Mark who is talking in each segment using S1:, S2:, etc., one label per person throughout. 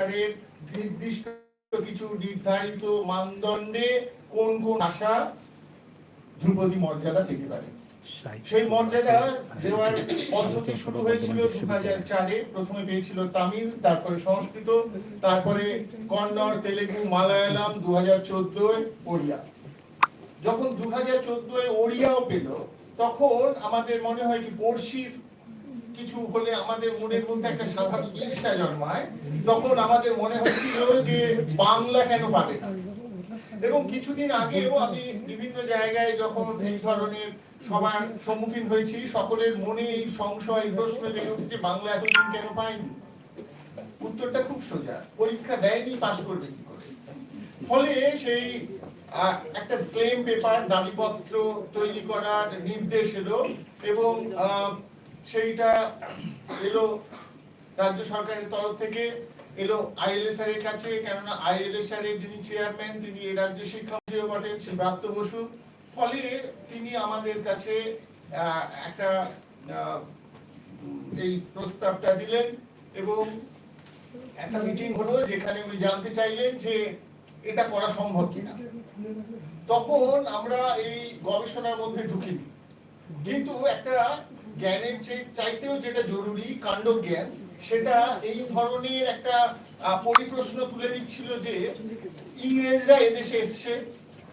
S1: সরকারের নির্দিষ্ট কিছু নির্ধারিত মানদণ্ডে কোন কোন ভাষা ধ্রুপদী মর্যাদা পেতে পারে সেই মর্যাদা দেওয়ার পদ্ধতি শুরু হয়েছিল দু হাজার চারে। প্রথমে পেয়েছিল তামিল তারপরে সংস্কৃত তারপরে কন্নড় তেলেগু মালায়ালাম দু হাজার চোদ্দোয় ওড়িয়া। যখন দু হাজার চোদ্দোয় ওড়িয়াও পেল তখন আমাদের মনে হয় কি পড়শির কিছু হলে আমাদের মনের মধ্যে একটা স্বাভাবিক ঈর্ষা জন্মায়। তখন আমাদের মনে হচ্ছিল যে বাংলা কেন পাবে না? এবং কিছুদিন আগেও আমি বিভিন্ন জায়গায় যখন এই ধরনের সবার সম্মুখীন হয়েছি, সকলের মনে এই সংশয় প্রশ্ন জেগে উঠেছে, বাংলা এতদিন কেন পাইনি উত্তরটা খুব সোজা, পরীক্ষা দেয়নি, পাশ করবে কি করে? ফলে সেই একটা ক্লেম পেপার দাবিপত্র তৈরি করার নির্দেশ এলো এবং সেইটা এলো রাজ্য সরকারের তরফ থেকে, এলো আইএলএসআর এর কাছে, কেননা আইএলএসআর এর যিনি চেয়ারম্যান তিনি এই রাজ্য শিক্ষামন্ত্রীও বটেন শ্রী ব্রাত্য বসু। ফলে তিনি আমাদের কাছে একটা এই প্রস্তাবটা দিলেন এবং একটা মিটিং হলো যেখানে উনি জানতে চাইলেন যে এটা করা সম্ভব কিনা। তখন আমরা এই গবেষণার মধ্যে ঢুকিনি। কিন্তু একটা জ্ঞানের চাইতেও যেটা জরুরি কাণ্ড জ্ঞান সেটা এই ধরনের একটা পরিপ্রশ্ন তুলে দিচ্ছিল যে, ইংরেজরা এদেশে এসছে।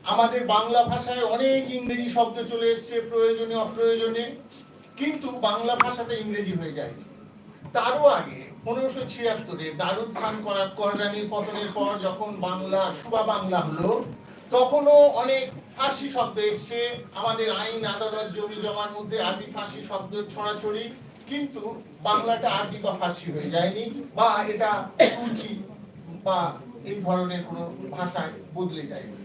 S1: আমাদের বাংলা ভাষায় অনেক ইংরেজি শব্দ চলে এসছে, প্রয়োজনে, অপ্রয়োজনে। কিন্তু বাংলা ভাষাটা ইংরেজি হয়ে যায়নি। তারও আগে পনেরোশো ছিয়াত্তরে দারুদ খান করা- কররানীর পতনের পর যখন বাংলা, সুবা বাংলা হলো তখনও অনেক ফার্সি শব্দ এসছে। আমাদের আইন আদালত জমি জমার মধ্যে আরবি ফার্সি শব্দ ছড়াছড়ি, কিন্তু বাংলাটা আরবি বা ফার্সি হয়ে যায়নি বা এটা তুর্কি বা এই ধরনের কোনো ভাষায় বদলে যায়নি।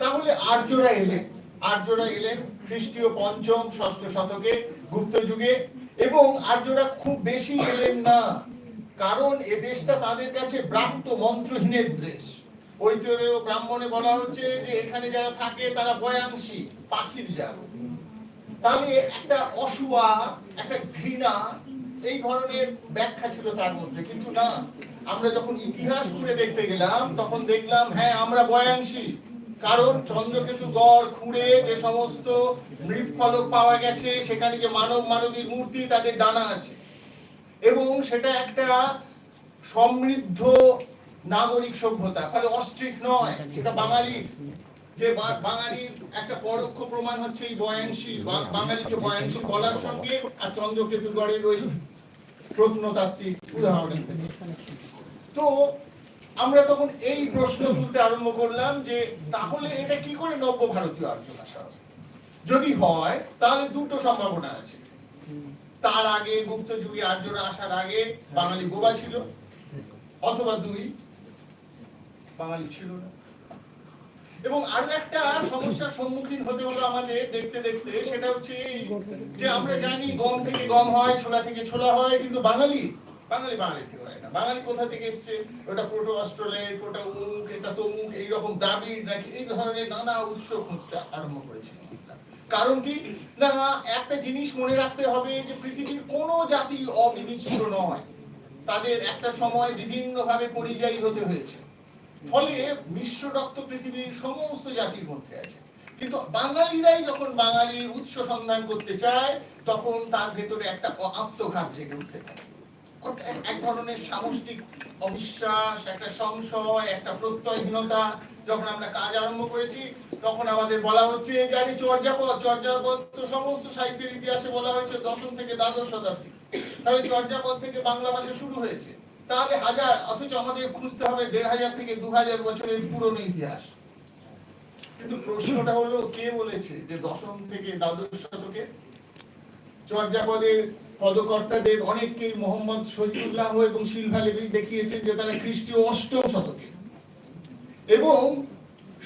S1: তাহলে আর্যরা এলেন। আর্যরা এলেন খ্রিস্টীয় পঞ্চম, ষষ্ঠ শতকে, গুপ্ত যুগে, এবং আর্যরা খুব বেশি এলেন না, কারণ এ দেশটা তাদের কাছে ব্রাত্য মন্ত্রহীনের দেশ। ঐতিহ্য ব্রাহ্মণে বলা হচ্ছে যে এখানে যারা থাকে তারা বয়াংশী পাখির জাত তাহলে একটা অসুয়া একটা ঘৃণা, এই ধরনের ব্যাখ্যা ছিল তার মধ্যে। কিন্তু না, আমরা যখন ইতিহাস খুঁড়ে দেখতে গেলাম, তখন দেখলাম হ্যাঁ আমরা বয়াংশী কারণ চন্দ্রকেতু গড় খুঁড়ে যে সমস্ত মৃৎফলক পাওয়া গেছে, সেখানে যে মানব মানবীর মূর্তি, তাদের ডানা আছে। এবং সেটা একটা সমৃদ্ধ নাগরিক সভ্যতা, ফলে অস্ট্রিক নয় সেটা বাঙালি। যে বাঙালির একটা পরোক্ষ প্রমাণ হচ্ছে এই বয়াংশী বা- বাঙালিকে বয়াংশী বলার সঙ্গে, আর চন্দ্রকেতুগড়ের ওই প্রত্নতাত্ত্বিক উদাহরণ তো, আমরা তখন এই প্রশ্ন তুলতে আরম্ভ করলাম যে, তাহলে এটা কি করে নব্য ভারতীয় আর্য ভাষা যদি হয়, তাহলে দুটো সম্ভাবনা আছে। তার আগে গুপ্ত যুগে আর্যরা আসার আগে বাঙালি বোবা ছিল, অথবা দুই বাঙালি ছিল না। এবং আরও একটা সমস্যার সম্মুখীন হতে হলো আমাদের দেখতে দেখতে, সেটা হচ্ছে এই যে আমরা জানি গম থেকে গম হয়, ছোলা থেকে ছোলা হয়, কিন্তু বাঙালি বাঙালি বাঙালি থেকে হয় না। বাঙালি কোথা থেকে এসছে? ওটা প্রোটো অস্ট্রেলিয়া ওটা উমুক, এটা তমুক এইরকম দাবি নাকি এই ধরনের নানা উৎস খুঁজতে আরম্ভ করেছে কারণ কি? না, একটা জিনিস মনে রাখতে হবে যে পৃথিবীর কোনো জাতি অবিমিশ্র নয়। তাদের একটা সময় বিভিন্ন ভাবে পরিযায়ী হতে হয়েছে। ফলে মিশ্র রক্ত পৃথিবীর সমস্ত জাতির মধ্যে আছে। কিন্তু বাঙালিরাই যখন বাঙালির উৎস সন্ধান করতে চায়, তখন তার ভেতরে একটা আত্মঘাত জেগে উঠতে থাকে। এক- ধরনের সামষ্টিক অবিশ্বাস, একটা সংশয়, একটা প্রত্যয়হীনতা যখন আমরা কাজ আরম্ভ করেছি, তখন আমাদের বলা হচ্ছে আরে চর্যাপদ চর্যাপদ তো সমস্ত সাহিত্যের ইতিহাসে বলা হয়েছে দশম থেকে দ্বাদশ শতাব্দী। তাহলে চর্যাপদ থেকে বাংলা ভাষা শুরু হয়েছে। তাহলে হাজার, অথচ আমাদের খুঁজতে হবে দেড় হাজার থেকে দু হাজার বছরের পুরনো ইতিহাস। কিন্তু প্রশ্নটা হলো, কে বলেছে যে দশম থেকে দ্বাদশ শতকে? চর্যাপদের পদকর্তাদের অনেককেই মোহাম্মদ শহীদুল্লাহ এবং শিলভা লেবি দেখিয়েছেন যে তারা খ্রিস্টীয় অষ্টম শতকে। এবং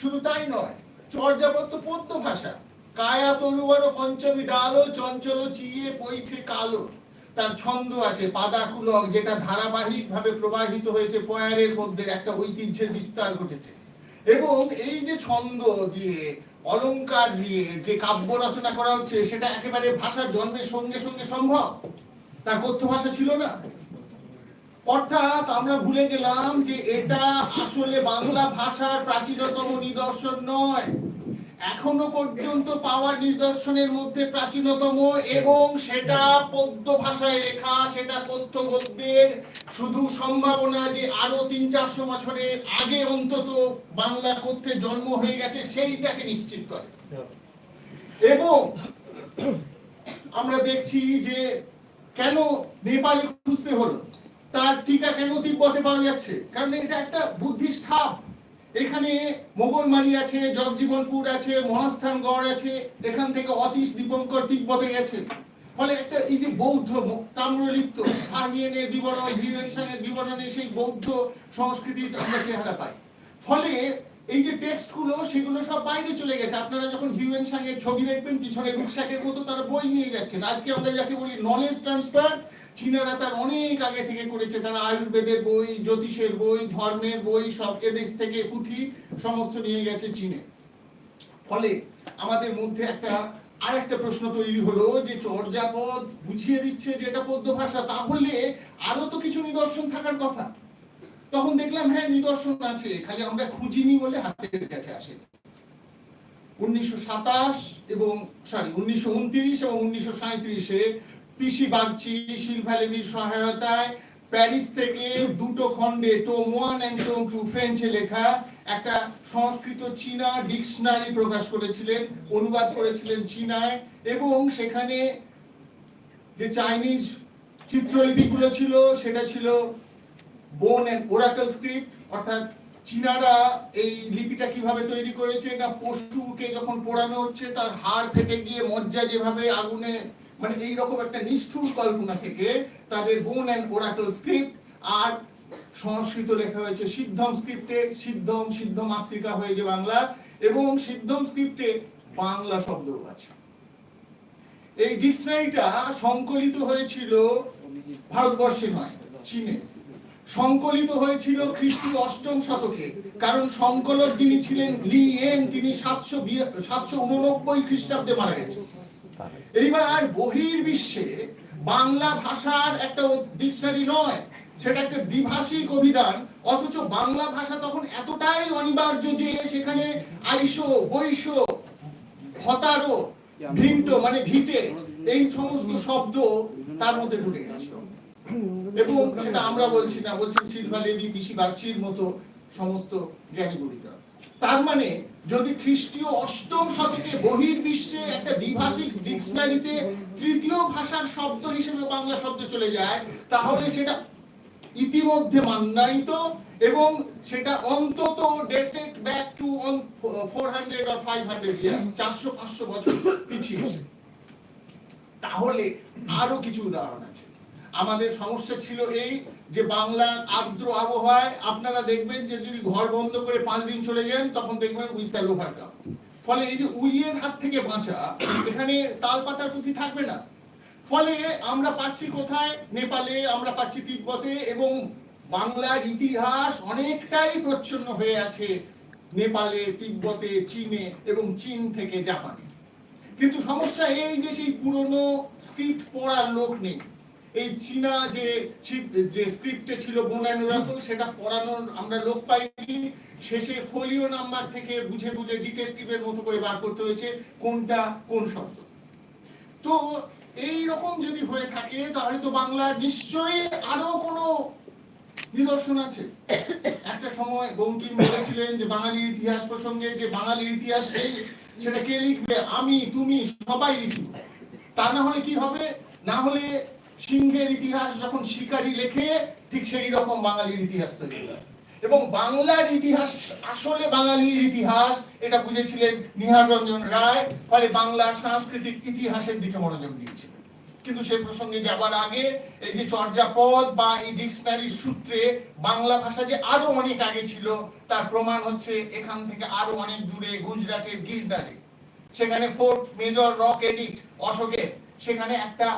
S1: শুধু তাই নয়, চর্যাপদ তো পদ্য ভাষা কায়া তরুবর পঞ্চমী ডালো চঞ্চল চিয়ে পৈঠে কালো। তার ছন্দ আছে, পাদাকুলক, যেটা ধারাবাহিক ভাবে প্রবাহিত হয়েছে পয়ারের মধ্যে একটা ঐতিহ্যের বিস্তার ঘটেছে। এবং এই যে ছন্দ দিয়ে, অলংকার দিয়ে যে কাব্য রচনা করা হচ্ছে, সেটা একেবারে ভাষার জন্মের সঙ্গে সঙ্গে সম্ভব? তার কথ্য ভাষা ছিল না। অর্থাৎ আমরা ভুলে গেলাম যে এটা আসলে বাংলা ভাষার প্রাচীনতম নিদর্শন নয়। এখনও পর্যন্ত পাওয়া নিদর্শনের মধ্যে প্রাচীনতম এবং সেটা পদ্য ভাষায় লেখা, সেটা কথ্য গদ্যের শুধু সম্ভাবনা যে আরও তিন, চারশো বছরের আগে অন্তত বাংলা কথ্যে জন্ম হয়ে গেছে, সেইটাকে নিশ্চিত করে। এবং আমরা দেখছি যে কেন নেপালে খুঁজতে হলো? তার টিকা কেন তিব্বতে পাওয়া যাচ্ছে? কারণ এটা একটা বুদ্ধিস্ট এখানে মোগলমারি আছে, জগজীবনপুর আছে মহাস্থানগড় আছে, এখান থেকে অতীশ দীপঙ্কর তিব্বতে গেছে। ফলে একটা এই যে বৌদ্ধ তাম্রলিপ্ত হারিয়েনের বিবরণ হিউয়েনসাংয়ের বিবরণে সেই বৌদ্ধ সংস্কৃতির আমরা চেহারা পাই। ফলে এই যে টেক্সটগুলো সেগুলো সব বাইরে চলে গেছে। আপনারা যখন হিউয়েন সাংয়ের ছবি দেখবেন, পিছনে রুকসাকের মতো তারা বই নিয়ে যাচ্ছেন। আজকে আমরা যাকে বলি নলেজ ট্রান্সফার চীনারা তার অনেক আগে থেকে করেছে। তারা আয়ুর্বেদের বই, জ্যোতিষের বই, ধর্মের বই, সব এদেশ থেকে পুঁথি সমস্ত নিয়ে গেছে চীনে। ফলে আমাদের মধ্যে একটা আর একটা প্রশ্ন তৈরি হলো যে চর্যাপদ বুঝিয়ে দিচ্ছে যে এটা পদ্য ভাষা, তাহলে আরও তো কিছু নিদর্শন থাকার কথা। তখন দেখলাম হ্যাঁ নিদর্শন আছে, খালি আমরা খুঁজিনি বলে হাতের কাছে আসে উনিশশো সাতাশ এবং সরি উনিশশো উনত্রিশ এবং উনিশশো সাঁত্রিশে পিসি বাগচি শিলভালেবির সহায়তায় প্যারিস থেকে দুটো খণ্ডে tome one and tome two ফ্রেঞ্চে লেখা একটা সংস্কৃত চীনা ডিকশনারি প্রকাশ করেছিলেন, অনুবাদ করেছিলেন চীনায় এবং সেখানে যে চাইনিজ চিত্রলিপিগুলো ছিল, সেটা ছিল বোন অ্যান্ড ওরাকল স্ক্রিপ্ট অর্থাৎ চীনারা এই লিপিটা কীভাবে তৈরি করেছে, না পশুকে যখন পোড়ানো হচ্ছে, তার হাড় ফেটে গিয়ে মজ্জা যেভাবে আগুনে মানে এই রকম একটা নিষ্ঠুর কল্পনা থেকে তাদের বোন অ্যান্ড ওরাকল স্ক্রিপ্ট আর সংস্কৃত লেখা হয়েছে সিদ্ধম স্ক্রিপ্টে, সিদ্ধম সিদ্ধ মাতৃকা হয়েছে বাংলা এবং সিদ্ধম স্ক্রিপ্টে বাংলা শব্দও আছে। এই ডিকশনারিটা সংকলিত হয়েছিল ভারতবর্ষে নয়, চীনে। সংকলিত হয়েছিল খ্রিস্টীয় অষ্টম শতকে, কারণ সংকলক যিনি ছিলেন লি এন, তিনি সাতশো সাতশো উননব্বই খ্রিস্টাব্দে মারা গেছেন। এইবার বহির বিশ্বে বাংলা ভাষার একটা ডিকশনারি নয়, সেটা একটা দ্বিভাষিক অভিধান, অথচ বাংলা ভাষা তখন এতটাই অনিবার্য যে সেখানে আইসো হতারো ভিন্ট মানে ভিটে, এই সমস্ত শব্দ তার মধ্যে ঢুকে গেছে। এবং সেটা আমরা বলছি না বলছেন শিল্পা পিসি বাগচির মতো সমস্ত জ্ঞানী তার মানে যদি খ্রিস্টীয় অষ্টম শতকে বহির বিশ্বে একটা দ্বিভাষিক ডিকশনারিতে তৃতীয় ভাষার শব্দ হিসেবে বাংলা শব্দ চলে যায়, তাহলে সেটা ইতিমধ্যে মান্যায়িত এবং সেটা অন্তত dated back to on four hundred R five hundred year, চারশো পাঁচশো বছর পিছিয়ে। তাহলে আরও কিছু উদাহরণ আছে আমাদের সমস্যা ছিল এই যে বাংলার আর্দ্র আবহাওয়ায় আপনারা দেখবেন যে যদি ঘর বন্ধ করে পাঁচ দিন চলে যান, তখন দেখবেন উই উইসাল ওভারকাম ফলে এই যে উইয়ের হাত থেকে বাঁচা, এখানে তাল পাতার পুঁথি থাকবে না। ফলে আমরা পাচ্ছি কোথায়? নেপালে আমরা পাচ্ছি তিব্বতে এবং বাংলার ইতিহাস অনেকটাই প্রচ্ছন্ন হয়ে আছে নেপালে, তিব্বতে, চীনে এবং চীন থেকে জাপানে। কিন্তু সমস্যা এই যে সেই পুরনো স্ক্রিপ্ট পড়ার লোক নেই। এই চীনা যে যে স্ক্রিপ্টে ছিল বোনানুরাত সেটা পড়ানোর আমরা লোক পাইনি। শেষে ফোলিও নাম্বার থেকে বুঝে বুঝে ডিটেকটিভের মতো করে বার করতে হয়েছে, কোনটা কোন শব্দ। তো এই রকম যদি হয়ে থাকে, তাহলে তো বাংলার নিশ্চয়ই আরও কোনো নিদর্শন আছে। একটা সময় বঙ্কিম বলেছিলেন যে বাঙালির ইতিহাস প্রসঙ্গে যে বাঙালির ইতিহাস সেটা কে লিখবে? আমি, তুমি, সবাই লিখি তা না হলে কি হবে? না হলে সিংহের ইতিহাস যখন শিকারী লেখে, ঠিক সেই রকম বাঙালির ইতিহাস তৈরি হয়। এবং বাংলার ইতিহাস, আসলে বাঙালির ইতিহাস, এটা বুঝেছিলেন নিহার রঞ্জন রায়, ফলে বাংলার সাংস্কৃতিক ইতিহাসের দিকে মনোযোগ দিয়েছিলেন কিন্তু সে প্রসঙ্গে যাবার আগে, এই যে চর্যাপদ বা এই ডিকশনারির সূত্রে বাংলা ভাষা যে আরও অনেক আগে ছিল, তার প্রমাণ হচ্ছে এখান থেকে আরও অনেক দূরে গুজরাটের গিরনারে। সেখানে ফোর্থ মেজর রক এডিক্ট অশোকের, সেখানে একটা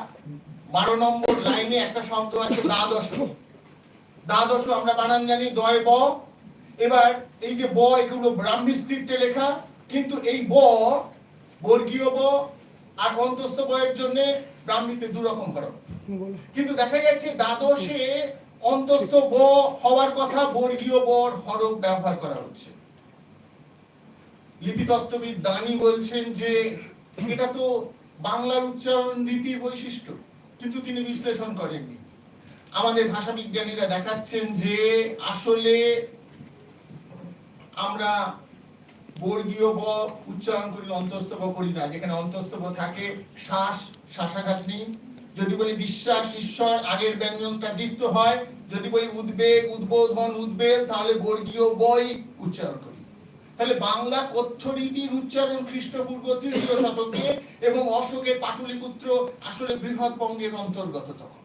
S1: বারো নম্বর লাইনে একটা শব্দ আছে, দ্বাদশ। দ্বাদশ আমরা বানান জানি, দয় ব। এবার এই যে ব, এগুলো ব্রাহ্মী স্ক্রিপ্টে লেখা, কিন্তু এই ব বর্গীয় ব আর অন্তস্থ বয়ের জন্য ব্রাহ্মীতে দু রকম করো কিন্তু দেখা যাচ্ছে দ্বাদশে অন্তস্থ ব হওয়ার কথা বর্গীয় বর হরফ ব্যবহার করা হচ্ছে। লিপিতত্ত্ববিদ দানি বলছেন যে এটা তো বাংলার উচ্চারণ রীতির বৈশিষ্ট্য। কিন্তু তিনি বিশ্লেষণ করেননি। আমাদের ভাষা বিজ্ঞানীরা দেখাচ্ছেন যে আসলে আমরা বর্গীয় ব উচ্চারণ করি, অন্তস্থ ব করি না। যেখানে অন্তস্থ ব থাকে, শ্বাস, শ্বাসাঘাত নেই। যদি বলি বিশ্বাস, ঈশ্বর, আগের ব্যঞ্জনটা দীপ্ত হয়। যদি বলি উদ্বেগ, উদ্বোধন উদ্বেগ তাহলে বর্গীয় বই উচ্চারণ করি। তাহলে বাংলা কথ্য রীতির উচ্চারণ খ্রিস্টপূর্ব তৃতীয় শতকে এবং অশোকের পাটুলিপুত্র আসলে বৃহৎ বঙ্গের অন্তর্গত তখন।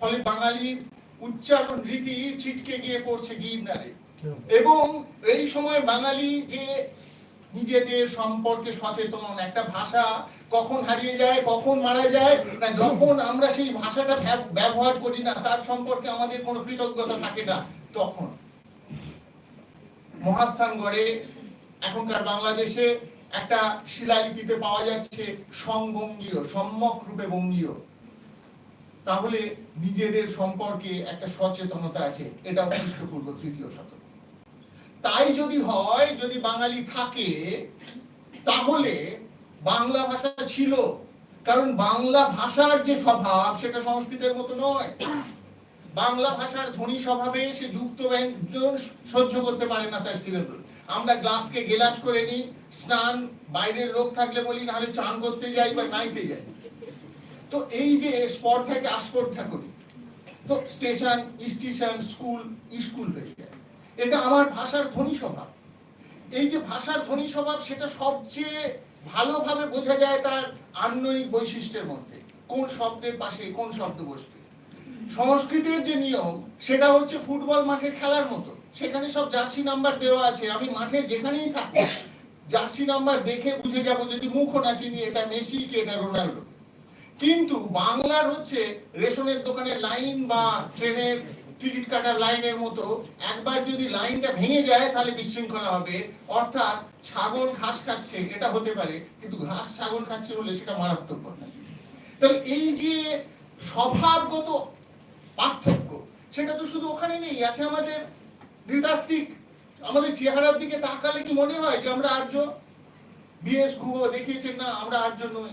S1: ফলে বাঙালির উচ্চারণ রীতি ছিটকে গিয়ে পড়ছে গির্নারে। এবং এই সময় বাঙালি যে নিজেদের সম্পর্কে সচেতন, একটা ভাষা কখন হারিয়ে যায়, কখন মারা যায়, না যখন আমরা সেই ভাষাটা ব্যবহার করি না, তার সম্পর্কে আমাদের কোনো কৃতজ্ঞতা থাকে না তখন। মহাস্থানগড়ে এখনকার বাংলাদেশে একটা শিলালিপিতে পাওয়া যাচ্ছে সমবঙ্গীয় সম্যক রূপে বঙ্গীয়। তাহলে নিজেদের সম্পর্কে একটা সচেতনতা আছে, এটা খ্রিস্টপূর্ব তৃতীয় শতক। তাই যদি হয়, যদি বাঙালি থাকে, তাহলে বাংলা ভাষা ছিল। কারণ বাংলা ভাষার যে স্বভাব, সেটা সংস্কৃতের মতো নয়। বাংলা ভাষার ধ্বনি স্বভাবে সে যুক্ত ব্যঞ্জন সহ্য করতে পারে না তার সিলেবল আমরা গ্লাসকে গেলাস করে নিই, স্নান, বাইরের লোক থাকলে বলি, নাহলে চান করতে যাই বা নাইতে যাই। তো এই যে স্পর্ধাকে আস্পর্ধা করি, তো স্টেশন স্টেশন, স্কুল স্কুল হয়ে যায়। এটা আমার ভাষার ধ্বনি স্বভাব। এই যে ভাষার ধ্বনি স্বভাব, সেটা সবচেয়ে ভালোভাবে বোঝা যায় তার আন্নয়িক বৈশিষ্ট্যের মধ্যে। কোন শব্দের পাশে, কোন শব্দ বসবে সংস্কৃতের যে নিয়ম, সেটা হচ্ছে ফুটবল মাঠে খেলার মতো। সেখানে সব জার্সি নাম্বার দেওয়া আছে। আমি মাঠে যেখানেই থাকি, জার্সি নাম্বার দেখে বুঝে যাব যদি মুখও না চিনি, এটা মেসি কি, এটা রোনাল্ডো। কিন্তু বাংলার হচ্ছে রেশনের দোকানের লাইন বা ট্রেনের টিকিট কাটার লাইনের মতো, একবার যদি লাইনটা ভেঙে যায়, তাহলে বিশৃঙ্খলা হবে। অর্থাৎ ছাগল ঘাস খাচ্ছে, এটা হতে পারে, কিন্তু ঘাস ছাগল খাচ্ছে বলে সেটা মারাত্মক কথা। তাহলে এই যে স্বভাবগত পার্থক্য, সেটা তো শুধু ওখানে নেই, আছে আমাদের নৃতাত্ত্বিক। আমাদের চেহারার দিকে তাকালে কি মনে হয় যে আমরা আর্য? বিএস গুহ দেখিয়েছেন না, আমরা আর্য নই।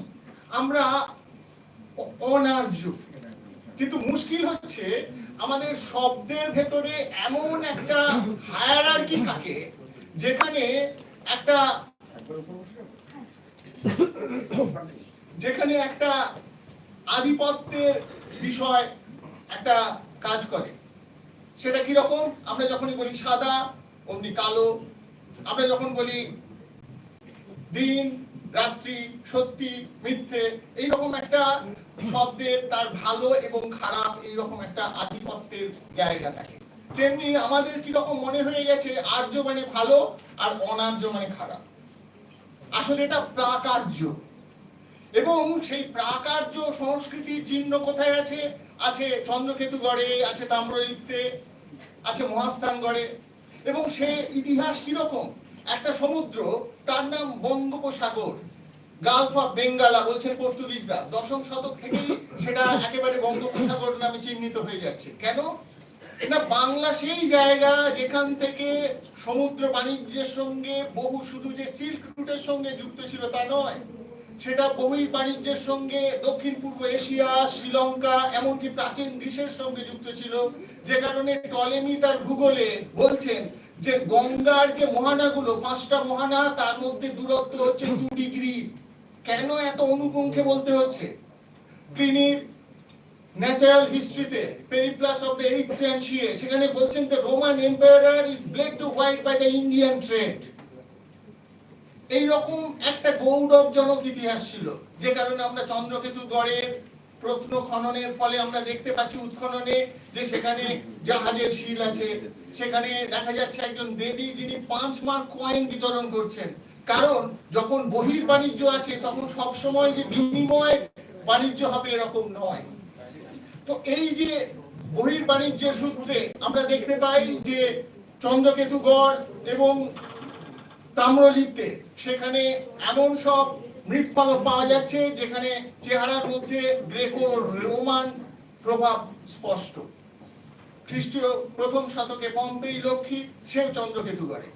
S1: আমরা অনার্য। কিন্তু মুশকিল হচ্ছে, আমাদের শব্দের ভেতরে এমন একটা হায়ারার্কি থাকে, যেখানে একটা যেখানে একটা আধিপত্যের বিষয় একটা কাজ করে। সেটা কি রকম আমরা যখনই বলি সাদা, অমনি কালো। আমরা যখন বলি দিন, রাত্রি, সত্যি, মিথ্যে, এইরকম একটা শব্দের তার ভালো এবং খারাপ এইরকম একটা আধিপত্যের জায়গা থাকে। তেমনি আমাদের কি রকম মনে হয়ে গেছে আর্য মানে ভালো আর অনার্য মানে খারাপ। আসলে এটা প্রাকার্য। এবং সেই প্রাকার্য সংস্কৃতির চিহ্ন কোথায় আছে? আছে চন্দ্রকেতুগড়ে আছে তাম্রলিপ্তে আছে মহাস্থানগড়ে এবং সে ইতিহাস কীরকম? একটা সমুদ্র, তার নাম বঙ্গোপসাগর। গালফ অফ বেঙ্গালা বলছেন পর্তুগিজরা। দশম শতক থেকেই সেটা একেবারে বঙ্গোপসাগর নামে চিহ্নিত হয়ে যাচ্ছে। কেন? না, বাংলা সেই জায়গা যেখান থেকে সমুদ্র বাণিজ্যের সঙ্গে, বহু শুধু যে সিল্ক রুটের সঙ্গে যুক্ত ছিল তা নয়। সেটা বহির বাণিজ্যের সঙ্গে দক্ষিণ পূর্ব এশিয়া, শ্রীলঙ্কা, এমনকি প্রাচীন গ্রিসের সঙ্গে যুক্ত ছিল। যে কারণে টলেমি তার ভূগোলে বলছেন যে গঙ্গার যে মহানাগুলো, পাঁচটা মহানা, তার মধ্যে দূরত্ব হচ্ছে দু ডিগ্রি। কেন এত অনুপুঙ্খে বলতে হচ্ছে? প্লিনির ন্যাচারাল হিস্ট্রিতে, পেরিপ্লাস অফ দ্য এরিথ্রিয়ান সেখানে বলছেন the Roman empire is bled to white by the Indian trade এইরকম একটা গৌরবজনক ইতিহাস ছিল। যে কারণে আমরা চন্দ্রকেতু গড়ের প্রত্ন খননের ফলে আমরা দেখতে পাচ্ছি উৎখননে যে সেখানে জাহাজের শিল আছে। সেখানে দেখা যাচ্ছে একজন দেবী যিনি পাঁচ মার্ক কয়েন বিতরণ করছেন। কারণ যখন বহির বাণিজ্য আছে, তখন সব সময় যে বিনিময় বাণিজ্য হবে এরকম নয়। তো এই যে বহির বাণিজ্যের সূত্রে আমরা দেখতে পাই যে চন্দ্রকেতুগড় এবং তাম্রলিপ্তে। সেখানে এমন সব মৃৎফলক পাওয়া যাচ্ছে যেখানে চেহারার মধ্যে গ্রেকো রোমান প্রভাব স্পষ্ট। খ্রিস্টীয় প্রথম শতকে পম্পেই লক্ষ্মী সেও চন্দ্রকেতু গড়ে।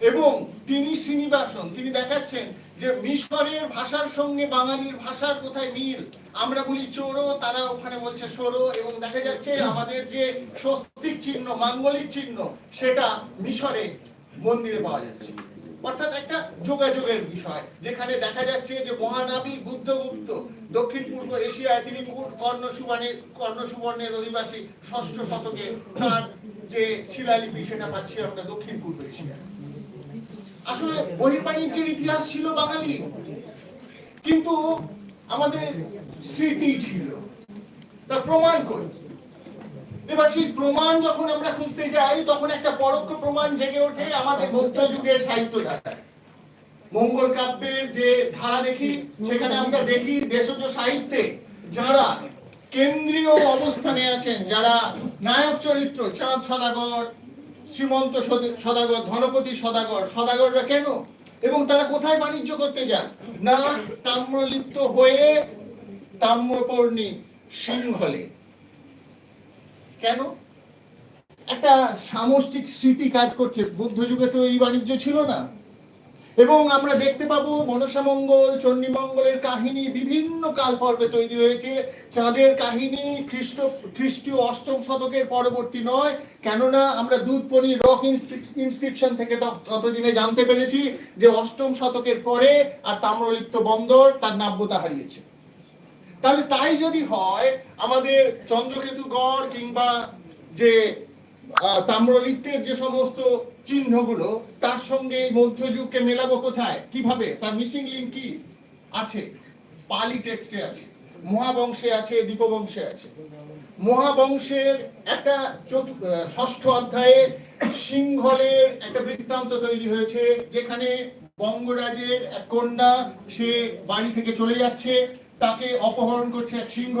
S1: এবং তিনি শ্রীনিবাসন, তিনি দেখাচ্ছেন যে মিশরের ভাষার সঙ্গে বাঙালির ভাষার কোথায় মিল? আমরা বলি চোরো, তারা ওখানে বলছে সরো এবং দেখা যাচ্ছে আমাদের যে স্বস্তিক চিহ্ন, মাঙ্গলিক চিহ্ন, সেটা মিশরে মন্দিরে পাওয়া যাচ্ছে। অর্থাৎ একটা যোগাযোগের বিষয়, যেখানে দেখা যাচ্ছে যে মহানাবী বুদ্ধগুপ্ত দক্ষিণ পূর্ব এশিয়ায় তিনি কূট- কর্ণ সুবর্ণের কর্ণ সুবর্ণের অধিবাসী ষষ্ঠ শতকে তার যে শিলালিপি, সেটা পাচ্ছি আমরা দক্ষিণ পূর্ব এশিয়ায়। আসলে বহির্বাণিজ্যের ইতিহাস ছিল বাঙালি, কিন্তু আমাদের স্মৃতি ছিল, তার প্রমাণ করি। এবার সেই প্রমাণ যখন আমরা খুঁজতে যাই, তখন একটা পরোক্ষ প্রমাণ জেগে ওঠে আমাদের মধ্যযুগের সাহিত্য ধারায় মঙ্গল কাব্যের যে ধারা দেখি, সেখানে আমরা দেখি দেশজ সাহিত্যে যারা কেন্দ্রীয় অবস্থানে আছেন, যারা নায়ক চরিত্র, চাঁদ সদাগর, শ্রীমন্ত সদ- সদাগর, ধনপতি সদাগর, সদাগররা কেন? এবং তারা কোথায় বাণিজ্য করতে যান? না, তাম্রলিপ্ত হয়ে তাম্রপর্ণী সিংহলে। কেন? একটা সামষ্টিক স্মৃতি কাজ করছে। বুদ্ধ যুগে তো এই বাণিজ্য ছিল না। এবং আমরা দেখতে পাবো মনসামঙ্গল চণ্ডীমঙ্গলের কাহিনী বিভিন্ন কাল পর্বে তৈরি হয়েছে। চাঁদের কাহিনী খ্রিস্ট, খ্রিস্টীয় অষ্টম শতকের পরবর্তী নয়। কেননা আমরা দুধপনি রক ইনস্ক্রিপশন থেকে তত- ততদিনে জানতে পেরেছি যে অষ্টম শতকের পরে আর তাম্রলিপ্ত বন্দর তার নাব্যতা হারিয়েছে। তাহলে তাই যদি হয়, আমাদের চন্দ্রকেতু গড় কিংবা যে তাম্রলিপ্তের যে সমস্ত চিহ্নগুলো, তার সঙ্গে মধ্যযুগকে মেলাবো কোথায়? কীভাবে? তার মিসিং লিঙ্ক কি? আছে। পালি টেক্সটে আছে। মহাবংশে আছে, দীপবংশে আছে। মহাবংশের একটা ষষ্ঠ অধ্যায়ে সিংহলের একটা বৃত্তান্ত তৈরি হয়েছে, যেখানে বঙ্গরাজের এক কন্যা, সে বাড়ি থেকে চলে যাচ্ছে। তাকে অপহরণ করছে এক সিংহ।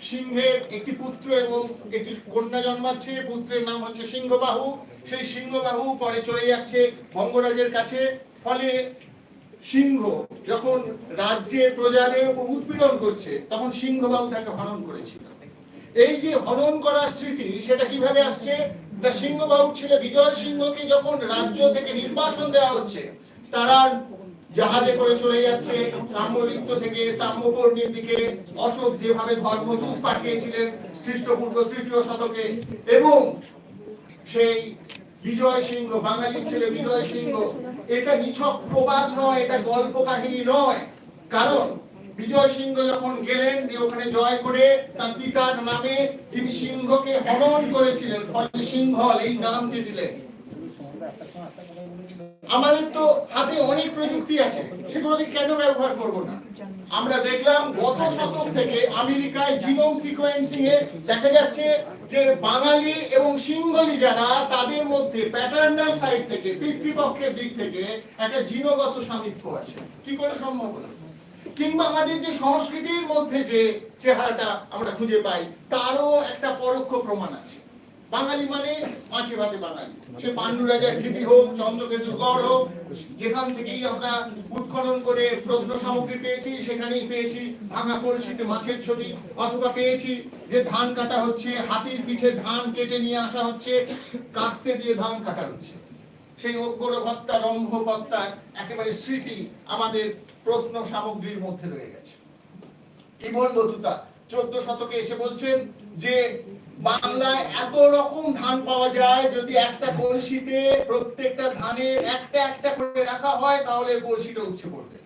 S1: সিংহের একটি পুত্র এবং একটি কন্যা জন্মাচ্ছে। পুত্রের নাম হচ্ছে সিংহবাহু। সেই সিংহবাহু পরে চলে যাচ্ছে বঙ্গরাজের কাছে। ফলে সিংহ যখন রাজ্যের প্রজাদের উৎপীড়ন করছে, তখন সিংহবাহু তাকে হরণ করেছিল। এই যে হরণ করার স্মৃতি, সেটা কীভাবে আসছে? তা সিংহবাহু ছিল বিজয় সিংহকে যখন রাজ্য থেকে নির্বাসন দেওয়া হচ্ছে, তারা জাহাজে করে চলে যাচ্ছে। তাম্রলিপ্ত থেকে তাম্রপর্ণের দিকে অশোক যেভাবে ধর্মদূত পাঠিয়েছিলেন খ্রিস্টপূর্ব তৃতীয় শতকে, এবং সেই বিজয় সিংহ, বাঙালির ছেলে বিজয় সিংহ, এটা নিছক প্রবাদ নয়, এটা গল্প কাহিনী নয়। কারণ বিজয় সিংহ যখন গেলেন, দিয়ে ওখানে জয় করে তার পিতার নামে তিনি সিংহকে হনন করেছিলেন। ফলে সিংহল এই নাম দিয়ে দিলেন। আমাদের তো হাতে অনেক প্রযুক্তি আছে, সেগুলোকে কেন ব্যবহার করব না? আমরা দেখলাম গত শতক থেকে আমেরিকায় জিনোম সিকোয়েন্সিং এ দেখা যাচ্ছে যে বাঙালি এবং সিংহলি যারা, তাদের মধ্যে প্যাটার্নাল সাইড থেকে, পিতৃপক্ষের দিক থেকে একটা জিনগত সামিত্য আছে। কি করে সম্ভব কিংবা আমাদের যে সংস্কৃতির মধ্যে যে চেহারাটা আমরা খুঁজে পাই, তারও একটা পরোক্ষ প্রমাণ আছে। বাঙালি মানে মাছে ভাতে বাঙালি। সে পাণ্ডু রাজার ঢিপি হোক, চন্দ্রকেতু গড় হোক, যেখান থেকেই আমরা উৎখনন করে প্রত্ন সামগ্রী পেয়েছি, সেখানেই পেয়েছি ভাঙা কলসিতে মাছের ছবি, অথবা পেয়েছি যে ধান কাটা হচ্ছে, হাতির পিঠে ধান কেটে নিয়ে আসা হচ্ছে, কাস্তে দিয়ে ধান কাটা হচ্ছে। সেই অগ্র ভত্তা রম্ভ ভত্তার একেবারে স্মৃতি আমাদের প্রত্ন সামগ্রীর মধ্যে রয়ে গেছে। ইবন বতুতা চোদ্দ শতকে এসে বলছেন যে বাংলায় এত রকম ধান পাওয়া যায়, যদি একটা কলসিতে প্রত্যেকটা ধানের একটা একটা করে রাখা হয়, তাহলে কলসিটা উঠছে পড়বে।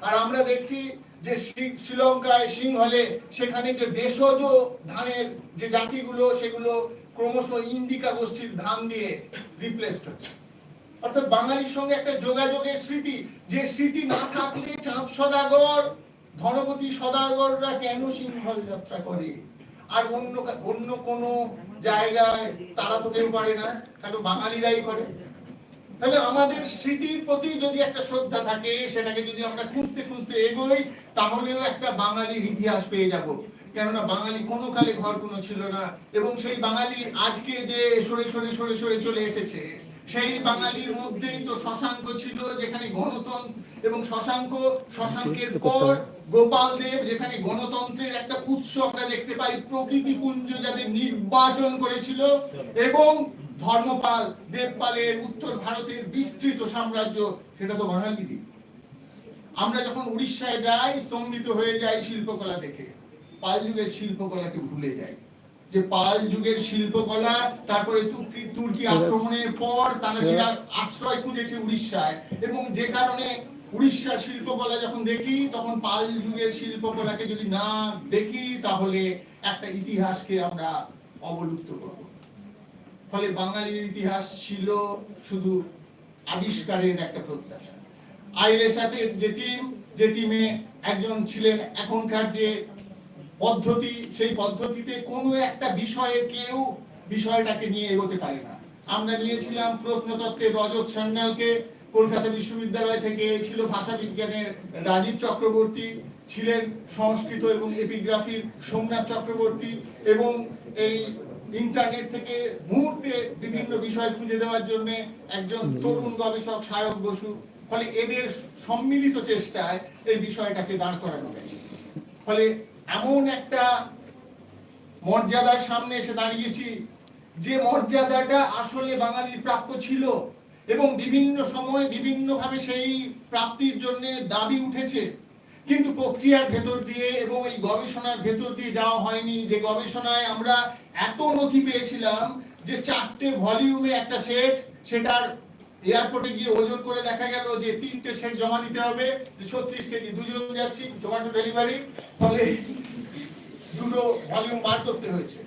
S1: আর আমরা দেখছি যে শ্রী- শ্রীলঙ্কায় সিংহলে সেখানে যে দেশজ ধানের যে জাতিগুলো, সেগুলো ক্রমশ ইন্ডিকা গোষ্ঠীর ধান দিয়ে রিপ্লেসড হচ্ছে। অর্থাৎ বাঙালির সঙ্গে একটা যোগাযোগের স্মৃতি, যে স্মৃতি না থাকলে চাঁদ সদাগর, ধনপতি সদাগররা কেন সিংহল যাত্রা করে? আর অন্য অন্য কোন জায়গায় তারা তো কেউ পারে না কেন বাঙালিরাই করে। তাহলে আমাদের স্মৃতির প্রতি যদি একটা শ্রদ্ধা থাকে, সেটাকে যদি আমরা খুঁজতে খুঁজতে এগোই, তাহলেও একটা বাঙালির ইতিহাস পেয়ে যাব। কেননা বাঙালি কোনো কালে ঘর কোনো ছিল না, এবং সেই বাঙালি আজকে যে সরে সরে সরে সরে চলে এসেছে সেই বাঙালির মধ্যেই তো শশাঙ্ক ছিল যেখানে গণতন্ত্র এবং শশাঙ্ক শশাঙ্কের পর গোপাল দেব যেখানে গণতন্ত্রের একটা উৎস আমরা দেখতে পাই প্রকৃতি পুঞ্জ যাদের নির্বাচন করেছিল এবং ধর্মপাল দেবপালের উত্তর ভারতের বিস্তৃত সাম্রাজ্য সেটা তো বাঙালিরই। আমরা যখন উড়িষ্যায় যাই স্তম্ভিত হয়ে যাই শিল্পকলা দেখে পাল যুগের শিল্পকলাকে ভুলে যাই। যে পাল যুগের শিল্পকলা তারপরে তুর্কি আক্রমণের পর তারা যে আশ্রয় খুঁজেছে উড়িষ্যায় এবং যে কারণে উড়িষ্যার শিল্পকলা যখন দেখি তখন পাল যুগের শিল্পকলাকে যদি না দেখি তাহলে একটা ইতিহাসকে আমরা অবলুপ্ত করব। ফলে বাঙালির ইতিহাস ছিল শুধু আবিষ্কারের একটা প্রত্যাশা। আইলের সাথে যে টিম যে টিমে একজন ছিলেন এখনকার যে পদ্ধতি, সেই পদ্ধতিতে কোনো একটা বিষয়ে কেউ বিষয়টাকে নিয়ে এগোতে পারে না। আমরা নিয়েছিলাম প্রত্নতত্ত্বের রজত সান্যালকে, কলকাতা বিশ্ববিদ্যালয় থেকে ছিল ভাষা বিজ্ঞানের রাজীব চক্রবর্তী ছিলেন সংস্কৃত এবং এপিগ্রাফির সোমনাথ চক্রবর্তী এবং এই ইন্টারনেট থেকে মুহূর্তে বিভিন্ন বিষয় খুঁজে দেওয়ার জন্য একজন তরুণ গবেষক সায়ক বসু, ফলে এদের সম্মিলিত চেষ্টায় এই বিষয়টাকে দাঁড় করানো গেছে ফলে এমন একটা মর্যাদার সামনে এসে দাঁড়িয়েছি যে মর্যাদাটা আসলে বাঙালির প্রাপ্য ছিল এবং বিভিন্ন সময় বিভিন্নভাবে সেই প্রাপ্তির জন্য দাবি উঠেছে। কিন্তু প্রক্রিয়ার ভেতর দিয়ে এবং এই গবেষণার ভেতর দিয়ে যাওয়া হয়নি যে গবেষণায় আমরা এত নথি পেয়েছিলাম যে চারটে ভলিউমে একটা সেট সেটার এয়ারপোর্টে গিয়ে ওজন করে দেখা গেল যে তিনটে সেট জমা দিতে হবে ছত্রিশ কেজি দুজন যাচ্ছি, জোম্যাটো ডেলিভারি, ফলে দুটো ভলিউম বার করতে হয়েছে।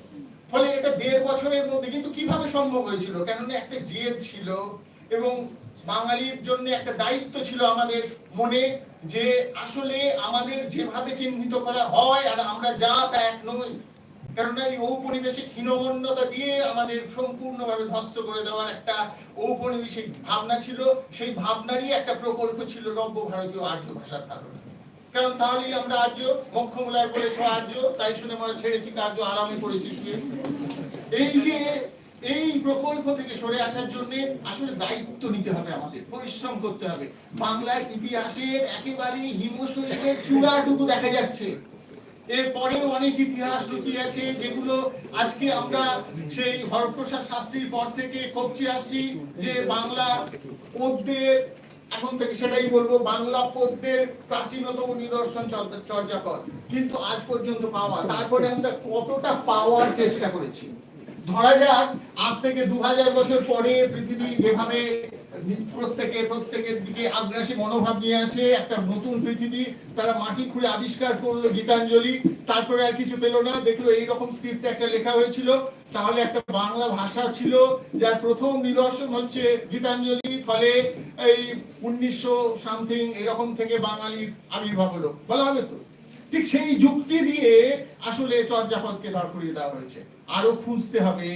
S1: ফলে এটা দেড় বছরের মধ্যে কিন্তু কীভাবে সম্ভব হয়েছিল? কেননা একটা জেদ ছিল এবং বাঙালির জন্য একটা দায়িত্ব ছিল আমাদের মনে যে আসলে আমাদের যেভাবে চিহ্নিত করা হয় আর আমরা যা তা এক নই কেননা এই ঔপনিবেশিক হীনমন্যতা দিয়ে আমাদের সম্পূর্ণভাবে ধ্বস্ত করে দেওয়ার একটা ঔপনিবেশিক ভাবনা ছিল। সেই ভাবনারই একটা প্রকল্প ছিল নব্য ভারতীয় আর্য ভাষার ধারণা কারণ তাহলেই আমরা আর্য মক্ষমূলার বলেছ আর্য, তাই শুনে মনে ছেড়েছি কার্য আরামে করেছি শুয়ে এই যে, এই প্রকল্প থেকে সরে আসার জন্য আসলে দায়িত্ব নিতে হবে আমাদের, পরিশ্রম করতে হবে। বাংলার ইতিহাসের একেবারে হিমশৈলের চূড়াটুকু দেখা যাচ্ছে। এরপরেও অনেক ইতিহাস লুকিয়ে আছে, যেগুলো আজকে আমরা সেই হরপ্রসাদ শাস্ত্রীর পর থেকে কবচে আসছি যে বাংলা পদ্যের, এখন থেকে সেটাই বলব, বাংলা পদ্যের প্রাচীনতম নিদর্শন চর্যা- চর্যাপদ। কিন্তু আজ পর্যন্ত পাওয়া, তারপরে আমরা কতটা পাওয়ার চেষ্টা করেছি। ধরা যাক, আজ থেকে দু হাজার বছর পরে পৃথিবী যেভাবে প্রত্যেকে, প্রত্যেকের দিকে আগ্রাসী মনোভাব নিয়ে আছে, একটা নতুন পৃথিবী। তারা মাটি খুঁড়ে আবিষ্কার করল গীতাঞ্জলি, তারপরে আর কিছু পেল না। দেখল এইরকম স্ক্রিপ্টে একটা লেখা হয়েছিল। তাহলে একটা বাংলা ভাষা ছিল, যার প্রথম নিদর্শন হচ্ছে গীতাঞ্জলি। ফলে এই উনিশশো সামথিং এরকম থেকে বাঙালির আবির্ভাব হলো। বলা হবে তো। ঠিক সেই যুক্তি দিয়ে আসলে চর্যাপদকে দাঁড় করিয়ে দেওয়া হয়েছে। আরও খুঁজতে হবে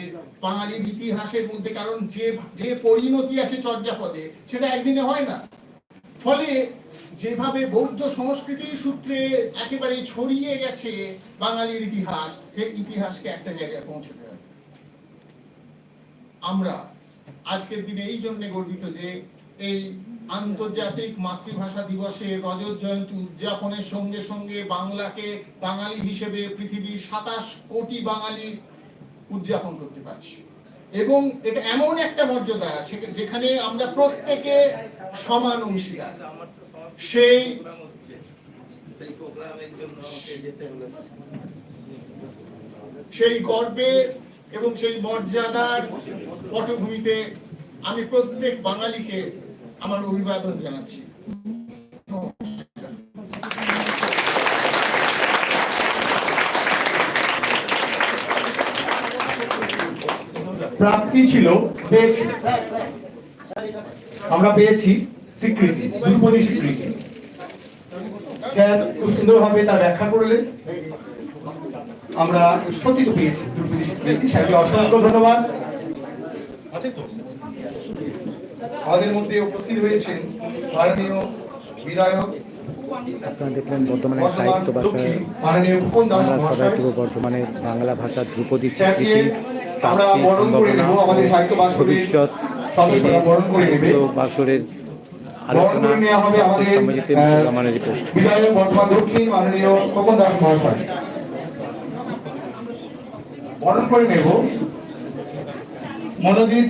S1: বাঙালির ইতিহাসের মধ্যে, কারণ যে যে পরিণতি আছে চর্যাপদে, সেটা একদিনে হয় না। ফলে যেভাবে বৌদ্ধ সংস্কৃতির সূত্রে একেবারে ছড়িয়ে গেছে বাঙালির ইতিহাস, সেই ইতিহাসকে একটা জায়গায় পৌঁছতে হবে। আমরা আজকের দিনে এই জন্য গর্বিত যে এই আন্তর্জাতিক মাতৃভাষা দিবসে রজত জয়ন্তী উদযাপনের সঙ্গে সঙ্গে বাংলাকে বাঙালি হিসেবে পৃথিবীর সাতাশ কোটি বাঙালি উদযাপন করতে পারছি। এবং এটা এমন একটা মর্যাদা যেখানে আমরা প্রত্যেকে সমান অংশীদার। সেই
S2: সেই
S1: গর্বে এবং সেই মর্যাদার পটভূমিতে আমি প্রত্যেক বাঙালিকে আমার অভিবাদন জানাচ্ছি।
S3: প্রাপ্তি ছিল পেয়েছি। আমরা পেয়েছি স্বীকৃতি দ্রুপদী স্বীকৃতি। স্যার খুব সুন্দরভাবে তার ব্যাখ্যা করলেন। আমরা পেয়েছি স্বীকৃতি। স্যারকে অসংখ্য ধন্যবাদ। আমাদের মধ্যে উপস্থিত হয়েছেন মাননীয় বিধায়ক
S4: আপনারা দেখলেন বর্তমানে সাহিত্য ভাষায় বাংলা সভায় বর্তমানে বাংলা ভাষা ধ্রুপদী স্বীকৃতি।
S3: আমরা
S4: প্রাপ্তি
S3: বরণ করে
S4: সম্ভাবনা ভবিষ্যৎ
S3: সাহিত্য বাসরের আলোচনা
S4: নেওয়া আমাদের
S3: রিপোর্ট।
S4: বরণ করে নেব। মনোজিৎ